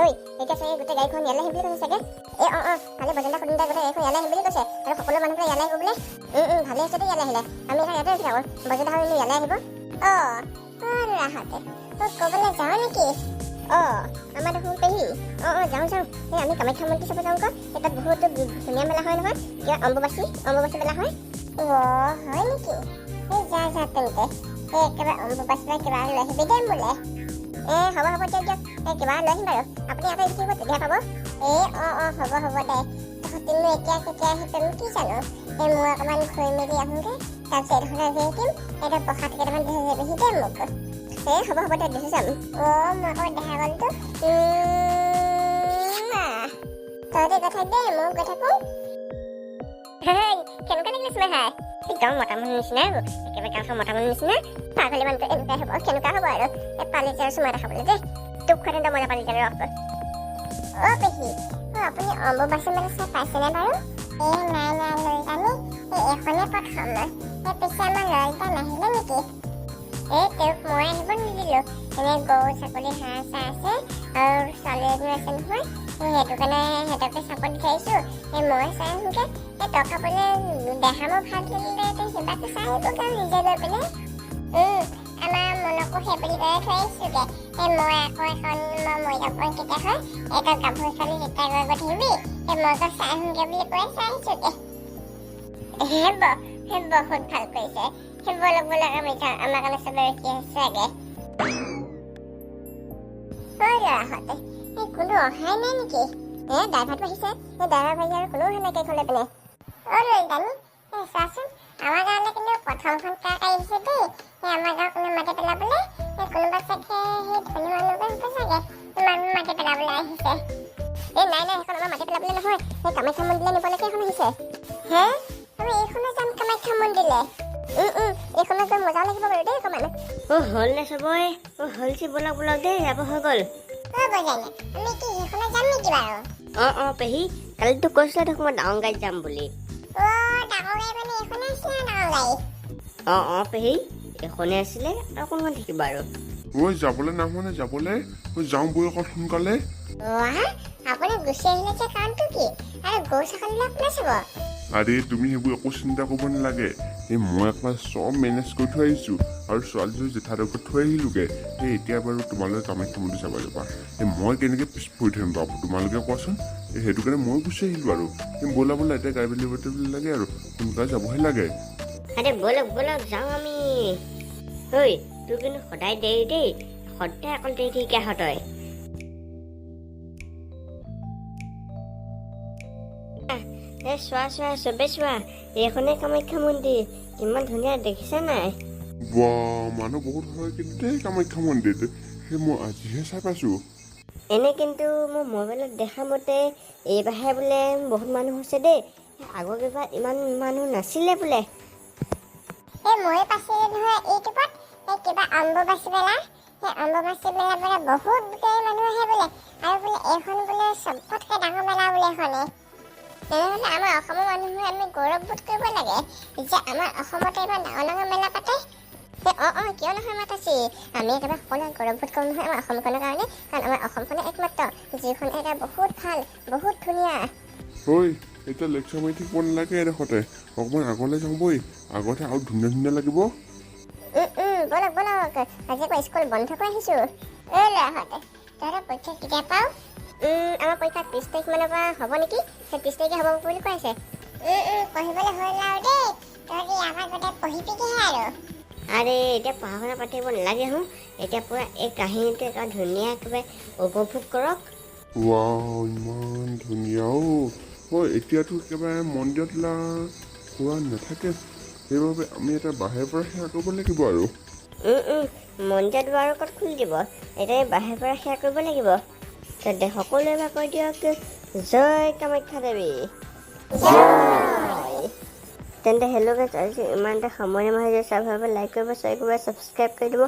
ঐ এতিয়া গোটেই গাড়ীখন ইয়ালৈ আহিম বুলি চাগে? অঁ অঁ, কালি বজেন্দা গোটেই গাড়ীখন ইয়ালৈ আহিম বুলি কৈছে। সকলো মানুহবোৰে ইয়ালৈ আহিব বোলে? ভালে হৈছে দেই ইয়ালৈ আমি এতিয়া ইয়াতে আছোঁ আকৌ বজেন্দা আহিব। অঁ অঁ ৰাহতে। তই ক'বলৈ যাওঁ নেকি? অঁ, আমাৰ দেখোন অঁ যাওঁ যাওঁ। এই, আমি কামাখ্যা মন্দিৰ চাব যাওঁ আকৌ এই ধুনীয়া মেলা হয় নহয়। কিবা অম্বুবাচী অম্বুবাচী মেলা হয়। অঁ, হয় নেকি? এই, যা যা, তেন্তে। এই, একেবাৰে অম্বুবাচী বা কিবা লৈ আহিবি দেই মোলৈ। এ হ'ব হ'ব দিয়ক দিয়ক। এই কিবা লৈ আহিম বাৰু। আপুনি আকৌ থাকিব তেতিয়া পাব। এই অঁ অঁ হ'ব হ'ব দে। তহঁতিনো এতিয়া কেতিয়া আহি পাম কি জানো? এই মই অকণমান ঘূৰি মেলি আহোঁগৈ। তাৰপিছত এইডোখৰ আজি আহিম। এটা প্ৰসাদ কেইটামান দি যাবহি দেই মোক। এই হ'ব হ'ব দে দেখি যাম। অঁ মই আকৌ দেখা গ'লতো। তহঁতে কথা দেই মই গৈ থাকোঁ। কেনেকুৱা লাগিলে স্নেহা একদম মতা মানুহ নিচিনা একেবাৰে গাঁৱৰ মতা মানুহ নিচিনা পাগলী মানুহটো এনেকুৱাই হ'ব কেনেকুৱা হ'ব আৰু এই পালি যে চুমা দেখাবলৈ দেই তোক খোৱাতে মজা পালি যে ৰখ অ' পেহী অ' আপুনি অম্বুবাচী মেলা চাই পাইছেনে বাৰু এই নাই নাই ললিতানী এই এখনে প্ৰথম এই পিছে আমাৰ ললিতা নাহিলে নেকি এই তেওঁক মই আহিব নিদিলোঁ এনে গৰু ছাগলী হাঁহ চাহ আছে ছোৱালী এজনী আছে নহয় সেইটো কাৰণে সিহঁতকে থৈ আহিছোঁ এই মই চাই আহোঁগৈ। টকা পালে দেহা মোৰ ভাল লাগিলে তো সিবাকে চাই আহিবগৈ নিজে লৈ উম, আমাৰ মনকো সেই বুলি কৈ থৈ আহিছোঁগৈ। এই মই আকৌ এখন মই মৰিগাঁও কেতিয়া হয় এই তই গাভৰু ছোৱালী যেতিয়া গৈ গৈ থাকিবি এই মই আকৌ চাই আহোঁগৈ বুলি কৈ চাই আহিছোঁগৈ। হে বহুত ভাল কৰিছে। সেই বলক বলক আমি আমাৰ কাৰণে চবে ৰখি আছে আগে ঐ ল'ৰাহঁতে এই কোনো অহাই নাই নেকি? এ ড্ৰাইভাৰটো আহিছে। এই ড্ৰাইভাৰ আৰু কোনো নাই কেইখনে পিনে। অ' ললিতানী এই চোৱাচোন আমাৰ গাঁৱলৈ কিন্তু প্ৰথমখন ট্ৰাক আহিছে দেই। এই আমাৰ গাঁৱখনে মাটি পেলাবলৈ এই কোনোবা চাগে সেই ধনী হ'ব চাগে। মানুহ মাটি পেলাবলৈ আহিছে। এই নাই নাই সেইখন আমাৰ মাটি পেলাবলৈ নহয়। সেই কামাখ্যা মন্দিৰলৈ নিবলৈকে এখন আহিছে। হে? আমি এইখনো যাম কামাখ্যা মন্দিৰলৈ। এইখনত গৈ মজা লাগিব বাৰু দেই অকণমান অ হ'ল নে চবৰে অ হ'লছি বলক বলক দেই যাব হৈ গ'ল। অ' অ পেহী কালিতো কৈছিলে দেখোন মই ডাঙৰ গাড়ীত যাম বুলি। অ' অ পেহী এখনে আছিলে আৰু কোনখন থাকিব আৰু? ঐ যাবলৈ নাহোনে যাবলৈ? ঐ যাওঁ বৈ অকণ সোনকালে। আপুনি গুচি আহিলে যে কাৰণটো কি? আৰু গৰু ছাগলীবিলাক কোনে চাব? আৰে তুমি সেইবোৰ একো চিন্তা কৰিব নালাগে। এই মই একবাৰ চব মেনেজ কৰি থৈ আহিছোঁ আৰু ছোৱালীজনী জেঠাইৰ ঘৰত থৈ আহিলোঁগৈ। এই এতিয়া বাৰু তোমালোকে কামাখ্যা মন্দিৰ চাব যাবা। এই মই কেনেকৈ পিছ পৰি থৈ বাৰু তোমালোকে কোৱাচোন? এই সেইটো কাৰণে মই গুচি আহিলোঁ আৰু। এই ব'লা ব'লা এতিয়া গাড়ী বেলি বাতিবলৈ লাগে আৰু। সোনকালে যাবহে লাগে। আৰে বলক বলক যাওঁ আমি। ঐ তোৰ কিন্তু সদায় দেৰি দেই। সদায় অকল দেৰি দেৰিকৈ আহ তই। এই চোৱা চোৱা চবে চোৱা এইখনে কামাখ্যা মন্দিৰ কিমান ধুনীয়া দেখিছা নাই? বা মানুহ বহুত হয় কিন্তু দেই কামাখ্যা মন্দিৰত সেই মই আজিহে চাই পাইছোঁ। এনে কিন্তু মোৰ মোবাইলত দেখা মতে এইবাৰহে বোলে বহুত মানুহ হৈছে দেই আগৰ কিবা ইমান মানুহ নাছিলে বোলে। এই ময়ো পাইছিলোঁ নহয় ইউটিউবত এই কিবা অম্বুবাচী মেলা সেই অম্বুবাচী মেলা বোলে বহুত গোটেই মানুহ আহে বোলে আৰু বোলে এইখন বোলে চবতকৈ ডাঙৰ মেলা বোলে এখনে তেনেহ'লে আমাৰ অসমৰ মানুহে আমি গৌৰৱবোধ কৰিব লাগে যে আমাৰ অসমতে ইমান ডাঙৰ ডাঙৰ মেলা পাতে। এই অঁ অঁ কিয় নহয় মাতাচি আমি একেবাৰে সকলোৱে গৌৰৱবোধ কৰোঁ নহয় আমাৰ অসমখনৰ কাৰণে কাৰণ আমাৰ অসমখনে একমাত্ৰ যিখন এটা বহুত ভাল বহুত ধুনীয়া। ঐ এতিয়া লেকচাৰ মাৰি থাকিব নালাগে এডোখৰতে। অকণমান আগলৈ যাওঁ বৈ আগতে আৰু ধুনীয়া ধুনীয়া লাগিব। ব'লক ব'লক আজি আকৌ স্কুল বন্ধ কৰি আহিছোঁ। এই ল'ৰাহঁতে তহঁতৰ পৰীক্ষা কেতিয়া পাওঁ আমাৰ পৰীক্ষা ত্ৰিছ তাৰিখ মানৰ পৰা হ'ব নেকি? সেই ত্ৰিছ তাৰিখে হ'ব বুলি কৈ আছে। পঢ়িবলৈ হ'ল আৰু দেই। তহঁতি আমাৰ গোটেই পঢ়িবিগৈহে আৰু। আৰে এতিয়া পঢ়া শুনা পাতিব নালাগে হওঁ এতিয়া পূৰা এই কাহিনীটো একেবাৰে ধুনীয়া একেবাৰে উপভোগ কৰক। ৱাও ইমান ধুনীয়া অ' হয় এতিয়াতো একেবাৰে মন্দিৰত লা হোৱা নাথাকে। সেইবাবে আমি এটা বাহিৰৰ পৰা সেৱা কৰিব লাগিব আৰু। উম, উম, মন্দিৰ দুৱাৰ ক'ত খুলি দিব। এতিয়া বাহিৰৰ পৰা সেৱা কৰিব লাগিব। তেন্তে সকলোৱে এবাৰ কৈ দিয়ক। জয় কামাখ্যা দেৱী তেন্তে হেল্ল' গাইজ আজি ইমান এটা সময় নহয় যে চাই ভাল লাইক কৰিব শ্বেয়াৰ কৰিব ছাবস্ক্ৰাইব কৰি দিব।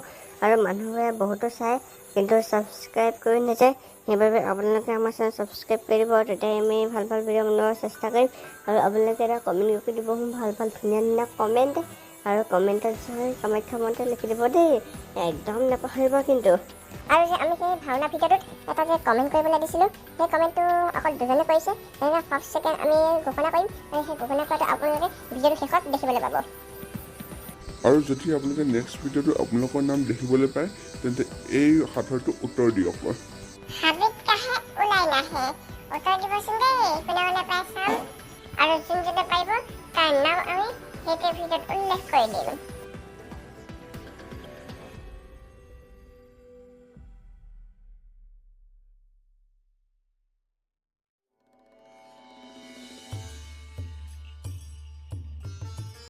আৰু মানুহবোৰে বহুতো চায় কিন্তু ছাবস্ক্ৰাইব কৰি নাযায় সেইবাবে আপোনালোকে আমাৰ চেনেল ছাবস্ক্ৰাইব কৰি দিব। তেতিয়া আমি ভাল ভাল ভিডিঅ' বনোৱাৰ চেষ্টা কৰিম। আৰু আপোনালোকে এটা কমেণ্ট কৰি দিব। ভাল ভাল ধুনীয়া ধুনীয়া কমেণ্ট আৰু কমেণ্টত কামাখ্যা মন্ত্ৰ লিখি দিব দেই একদম নাপাহৰিব কিন্তু। আৰু যে আমি সেই ভাওনা ভিডিঅ'টোত এটা যে কমেণ্ট কৰিবলৈ দিছিলোঁ সেই কমেণ্টটো অকল দুজনে কৰিছে। সেইকাৰণে ফাৰ্ষ্ট ছেকেণ্ড আমি ঘোষণা কৰিম আৰু সেই ঘোষণা কৰাটো আপোনালোকে ভিডিঅ'টোৰ শেষত দেখিবলৈ পাব। আৰু যদি আপোনালোকে নেক্সট ভিডিঅ'টো আপোনালোকৰ নাম দেখিবলৈ পায় তেন্তে এই সাঁথৰটো উত্তৰ দিয়ক হাবিত কাহে ওলাই নাহে? উত্তৰ দিবচোন দেই কোনে কোনে পাই চাম। আৰু যোনজনে পাৰিব তাৰ নাম আমি সেইটো ভিডিঅ'ত উল্লেখ কৰি দিম